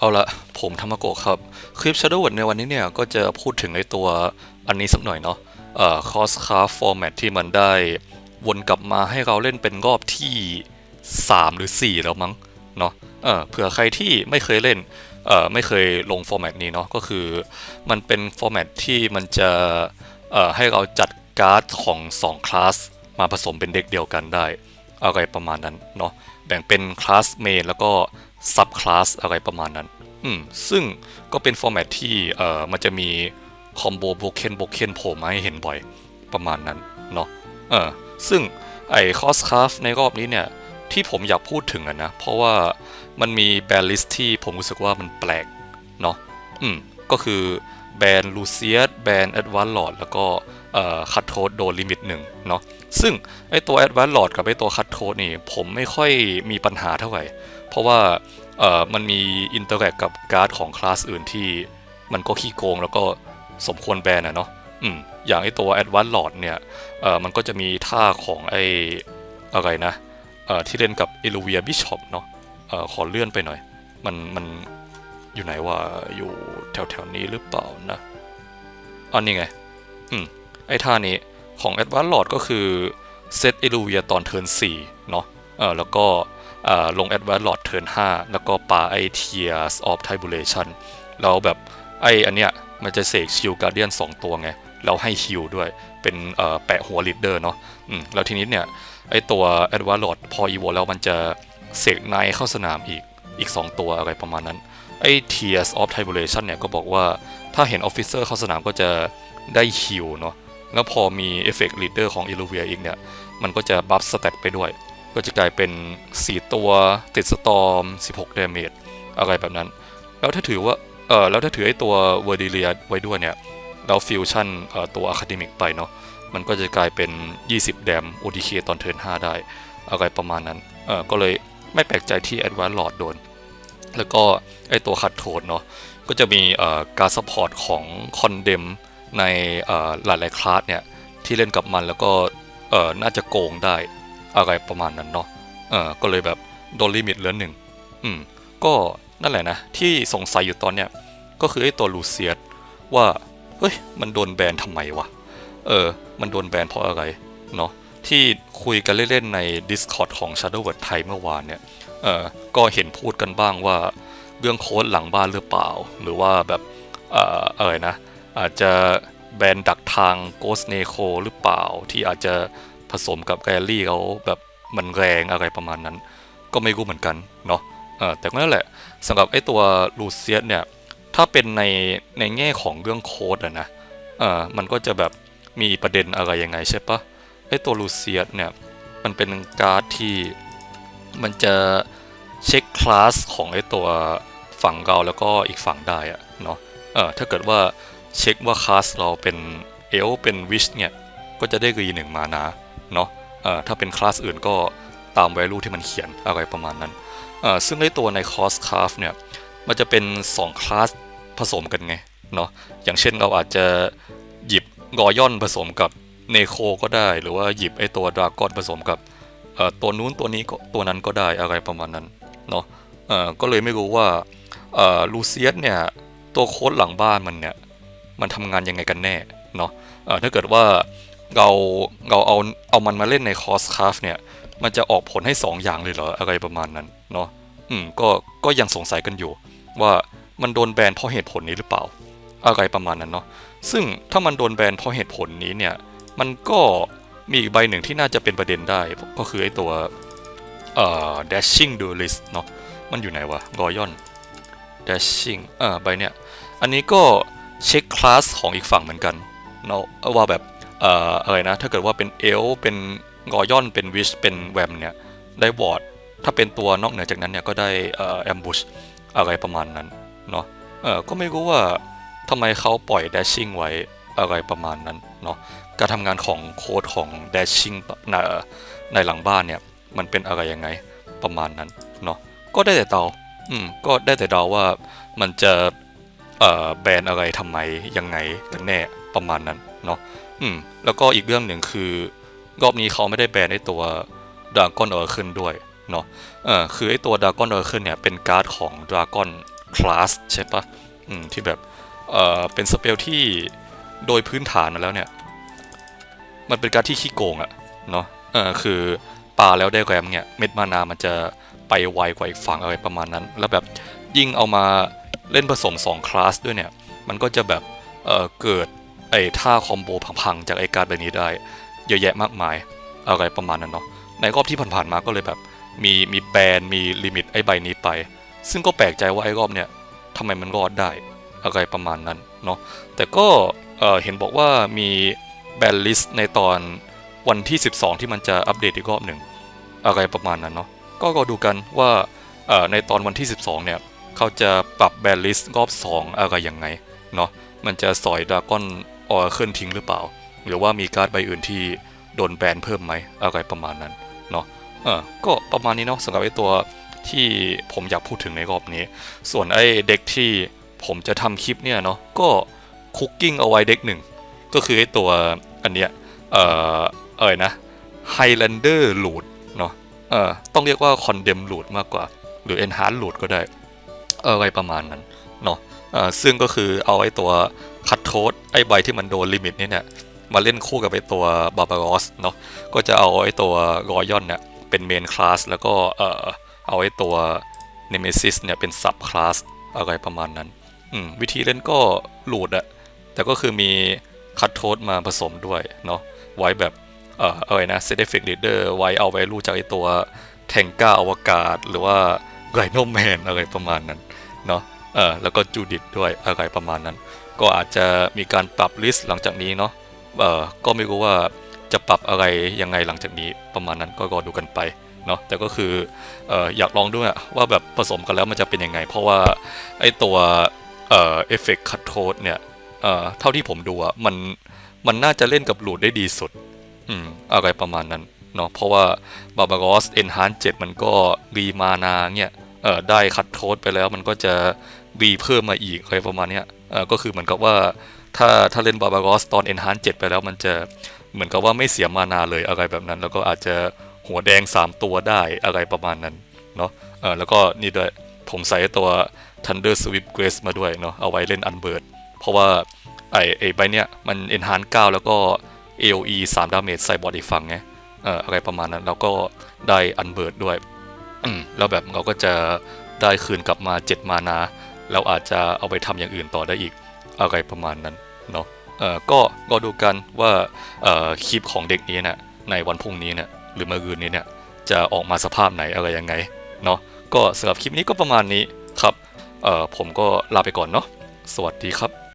เอาละผมธรรมโกะครับ คลิป Shadow Word ในวันนี้เนี่ย ก็จะพูดถึงไอตัวอันนี้สักหน่อยเนาะเอ่อ Cross Craft Format ที่มันได้ วนกลับมาให้เราเล่นเป็นรอบที่ 3 หรือ 4 แล้วมั้งเนาะเออเผื่อใครที่ไม่เคยเล่นเอ่อไม่เคยลงฟอร์แมตนี้เนาะก็คือมันเป็นฟอร์แมตที่มันจะเอ่อให้เราจัดการ์ดของ 2 คลาส มาผสมเป็นเด็กเดียวกันได้อะไรประมาณนั้นเนาะแบ่งเป็นคลาสเมนแล้วก็ ซับคลาสอะไรประมาณนั้น อืม ซึ่งก็เป็นฟอร์แมตที่เอ่อมันจะมีคอมโบโบเคนโบเคนโผล่มาให้เห็นบ่อยประมาณนั้นเนาะ เออ ซึ่งไอ้คอสคาฟในรอบนี้เนี่ย ที่ผมอยากพูดถึงอะนะ เพราะว่ามันมีแบรนด์ลิสต์ที่ผมรู้สึกว่ามันแปลก เนาะ อืม ก็คือแบรนด์ลูเซียสแบรนด์แอดวานซ์ลอดแล้วก็เอ่อคัตโทสโดนลิมิตหนึ่งเนาะ ซึ่งไอตัว Advanced Lord กับไอตัว Cut Code นี่ ผมไม่ค่อยมีปัญหาเท่าไหร่ ราะว่าเอ่อมันมีอินเตอร์แอคกับการ์ดของคลาสอื่นที่มันก็ขี้โกงแล้วก็สมควรแบนอะเนาะอืมอย่างไอตัว Advanced Lord เนี่ยเอ่อมันก็จะมีท่าของไออะไรนะเอ่อที่เล่นกับ e l u v i a Bishop เนาะเอ่อขอเลื่อนไปหน่อย มันมันอยู่ไหนวะอยู่แถวแถวๆนี้หรือเปล่านะอันนี้ไง อืม ไอท่านี้ของ Advanced Lord ก็คือเซต e l u v i a ตอนเทิร์น4เนาะเออแล้วก็ ลง Advanced Lord เทิร์น5แล้วก็ปาไอ Tears of Tribulation แล้วแบบไออันเนี้ยมันจะเสกชิลการเดียน2 ตัวไงแล้วให้ฮิลด้วยเป็นแปะหัวลีดเดอร์เนาะอืมแล้วทีนี้เนี่ย ไอตัว Advanced Lord พอ e v o แล้วมันจะเสกไนเข้าสนามอีกอีก 2 ตัวอะไรประมาณนั้น ไอ้ Tears of Tribulation เนี่ยก็บอกว่าถ้าเห็น Officer เข้าสนามก็จะได้ฮิลเนาะแล้วพอมีเอฟเฟกต์ลีดเดอร์ของ e l u v i a อีกเนี่ย มันก็จะบัฟสเตตไปด้วย ก็จะกลายเป็น 4 ตัวติดสตอม 16 ดาเมจอะไรแบบนั้น แล้วถ้าถือว่า เออแล้วถ้าถือไอ้ตัวเวอร์ดิเลียไว้ด้วยเนี่ย แล้วฟิวชั่นเอ่อตัวอะคาเดมิกไปเนาะ มันก็จะกลายเป็น 20 แดม ODK ตอนเทิร์น5ได้ อะไรประมาณนั้น เออก็เลยไม่แปลกใจที่ Advanced Lord โดน แล้วก็ไอตัวคัดโทนเนาะ ก็จะมีเอ่อการซัพพอร์ตของคอนเดมในเอ่อหลายๆคลาสเนี่ยที่เล่นกับมันแล้วก็เอ่อน่าจะโกงได้ อะไรประมาณนั้นเนาะเออก็เลยแบบโดนลิมิตเหลือหนึ่งอืมก็นั่นแหละนะ ที่สงสัยอยู่ตอนเนี้ยก็คือไอ้ตัวลูเซียสว่า เฮ้ย มันโดนแบนทำไมวะ เออ มันโดนแบนเพราะอะไร เนาะที่คุยกันเล่นๆใน Discord ของ Shadow Word ไทยเมื่อวานเนี่ย เออก็เห็นพูดกันบ้างว่า เรื่องโค้ดหลังบ้านหรือเปล่า หรือว่าแบบเอ่ออะไรนะ อาจจะแบนดักทางโกสเนโคหรือเปล่าที่อาจจะ ผสมกับแกลลี่เขาแบบมันแรงอะไรประมาณนั้น ก็ไม่รู้เหมือนกันเนาะแต่ก็นั่นแหละสำหรับไอ้ตัวลูเซียสเนี่ย ถ้าเป็นในในแง่ของเรื่องโค้ดอะนะเออมันก็จะแบบมีประเด็นอะไรยังไงใช่ปะไอ้ตัวลูเซียสเนี่ย มันเป็นการ์ดที่มันจะเช็คคลาสของไอ้ตัวฝั่งเราแล้วก็อีกฝั่งได้อะเนาะเออถ้าเกิดว่าเช็คว่าคลาสเราเป็นเอลเป็นวิชเนี่ย ก็จะได้รีหนึ่งมานา เนาะถ้าเป็นคลาสอื่นก็ตาม value ที่มันเขียนอะไรประมาณนั้น ซึ่งไอ้ตัวในคอสคราฟเนี่ย มันจะเป็น 2 คลาสผสมกันไง เนาะอย่างเช่นเราอาจจะหยิบกอย่อนผสมกับเนโคก็ได้ หรือว่าหยิบไอ้ตัวดราก้อนผสมกับตัวนู้นตัวนี้ก็ตัวนั้นก็ได้อะไรประมาณนั้น เนาะก็เลยไม่รู้ว่าลูเซียสเนี่ย ตัวโค้ดหลังบ้านมันเนี่ย มันทำงานยังไงกันแน่ เนาะถ้าเกิดว่า เราเราเอาเอามันมาเล่นในคอสคราฟเนี่ย มันจะออกผลให้ 2 อย่างเลยเหรอ อะไรประมาณนั้นเนาะอืมก็ก็ยังสงสัยกันอยู่ ว่ามันโดนแบนเพราะเหตุผลนี้หรือเปล่า อะไรประมาณนั้นเนาะซึ่งถ้ามันโดนแบนเพราะเหตุผลนี้เนี่ย มันก็มีอีกใบหนึ่งที่น่าจะเป็นประเด็นได้ ก็คือไอ้ตัวเอ่อ dashing duelist เนาะมันอยู่ไหนวะ royal dashing อ่าใบเนี้ยอันนี้ก็เช็คคลาสของอีกฝั่งเหมือนกันเนาะว่าแบบ อะไรนะ ถ้าเกิดว่าเป็นเอลเป็นรอยอนเป็นวิชเป็นแวมเนี่ย ได้วอร์ด ถ้าเป็นตัวนอกเหนือจากนั้นเนี่ย ก็ได้เอ่อ ambush อะไรประมาณนั้น เนาะเออก็ไม่รู้ว่าทำไมเขาปล่อย dashing ไว้อะไรประมาณนั้น เนาะการทำงานของโค้ดของ dashing ในเอ่อในหลังบ้านเนี่ย มันเป็นอะไรยังไงประมาณนั้น เนาะก็ได้แต่เดาอืมก็ได้แต่เดาว่ามันจะเอ่อแบนอะไรทำไมยังไงกันแน่ ประมาณนั้นเนาะอืมแล้วก็อีกเรื่องหนึ่งคือ รอบนี้เขาไม่ได้แบนไอตัวดราก้อนเออร์ขึ้นด้วยเนาะเออคือไอตัวดราก้อนเออร์ขึ้นเนี่ยเป็นการ์ดของดราก้อนคลาสใช่ปะอืมที่แบบเอ่อเป็นสเปลที่โดยพื้นฐานมาแล้วเนี่ย มันเป็นการที่ขี้โกงอะเนาะเออคือปาแล้วได้แรมเนี่ยเม็ดมานามันจะไปไวกว่าอีกฝั่งอะไรประมาณนั้น แล้วแบบยิ่งเอามาเล่นผสม2คลาสด้วยเนี่ย มันก็จะแบบเออเกิด ไอ้ท่าคอมโบพังๆ จากไอ้การดใบนี้ได้ เยอะแยะมากมาย อะไรประมาณนั้นเนาะ ในรอบที่ผ่านๆมาก็เลยแบบ มีมีแบนมีลิมิตไอ้ใบนี้ไป ซึ่งก็แปลกใจว่าไอ้รอบเนี่ยทำไมมันรอดได้ อะไรประมาณนั้นเนาะ แต่ก็เห็นบอกว่ามีแบนลิสในตอนวันที่ 12 ที่มันจะอัปเดตอีกรอบหนึ่งอะไรประมาณนั้นเนาะ ก็ก็ดูกันว่าในตอนวันที่ 12 เนี่ยเขาจะปรับแบนลิสรอบ 2 อะไรยังไงเนาะ มันจะสอยดากอน ออร์เคิลทิ้งหรือเปล่า หรือว่ามีการ์ดใบอื่นที่โดนแบนเพิ่มไหมอะไรประมาณนั้นเนาะเออก็ประมาณนี้เนาะสำหรับไอ้ตัวที่ผมอยากพูดถึงในรอบนี้ ส่วนไอ้เด็กที่ผมจะทำคลิปเนี่ยเนาะก็คุกกิ้งเอาไว้เด็กหนึ่งก็คือไอ้ตัวอันเนี้ยเอ่อเอ่ยนะ Highlander Loot เนาะเออต้องเรียกว่า Condemn Loot มากกว่า หรือ Enhance Loot ก็ได้อะไรประมาณนั้นเนาะเออซึ่งก็คือเอาไอ้ตัว คัตโทสไอ้ใบที่มันโดนลิมิตนี่เนี่ยมาเล่นคู่กับไอ้ตัวบาบารอสเนาะก็จะเอาไอ้ตัวรอยอนเนี่ยเป็นเมนคลาสแล้วก็เออเอาไอ้ตัวเนเมซิสเนี่ยเป็นซับคลาสอะไรประมาณนั้นอืมวิธีเล่นก็หลูดอะแต่ก็คือมีคัตโทสมาผสมด้วยเนาะไว้แบบเอออะไรนะเซเดฟิกลีดเดอร์ไว้เอาไว้รู้จากไอ้ตัวแทงก้าอวกาศ หรือว่าไกรโนแมนอะไรประมาณนั้นเนาะ เออแล้วก็จูดิตด้วยอะไรประมาณนั้น ก็อาจจะมีการปรับลิสต์หลังจากนี้เนาะเออก็ไม่รู้ว่าจะปรับอะไรยังไงหลังจากนี้ประมาณนั้นก็รอดูกันไปเนาะแต่ก็คือเอออยากลองด้วยว่าแบบผสมกันแล้วมันจะเป็นยังไง เพราะว่าไอตัวเอ่อเอฟเฟกต์คัตโทสเนี่ยเอ่อเท่าที่ผมดูอะมันมันน่าจะเล่นกับหลูดได้ดีสุดอืมอะไรประมาณนั้นเนาะเพราะว่าบาบารอสเอนฮานเจ็ดมันก็รีมานาเนี่ยเอ่อได้คัดโทษไปแล้วมันก็จะ บีเพิ่มมาอีกอะไรประมาณนี้ก็คือเหมือนกับว่าถ้าถ้าเล่นบาบารอสตอน Enhance 7ไปแล้วมันจะเหมือนกับว่าไม่เสียมานาเลยอะไรแบบนั้น แล้วก็อาจจะหัวแดง 3 ตัวได้อะไรประมาณนั้นเนาะเออแล้วก็นี่ด้วยผมใส่ตัว Thunder Sweep Grace มาด้วยเนาะเอาไว้เล่นอันเบิร์ดเพราะว่าไอไอใบเนี้ยมัน Enhance 9 แล้วก็ AOE 3ดาเมจใส่บอดี้ฟังไงเอออะไรประมาณนั้น แล้วก็ได้อันเบิร์ดด้วยแล้วแบบเราก็จะได้คืนกลับมา 7 มานา เราอาจจะเอาไปทำอย่างอื่นต่อได้อีกอะไรประมาณนั้นเนาะก็ก็ดูกันว่าคลิปของเด็กนี้เนี่ยในวันพรุ่งนี้เนี่ยหรือเมื่อคืนนี้เนี่ยจะออกมาสภาพไหนอะไรยังไงเนาะก็สำหรับคลิปนี้ก็ประมาณนี้ครับผมก็ลาไปก่อนเนาะสวัสดีครับ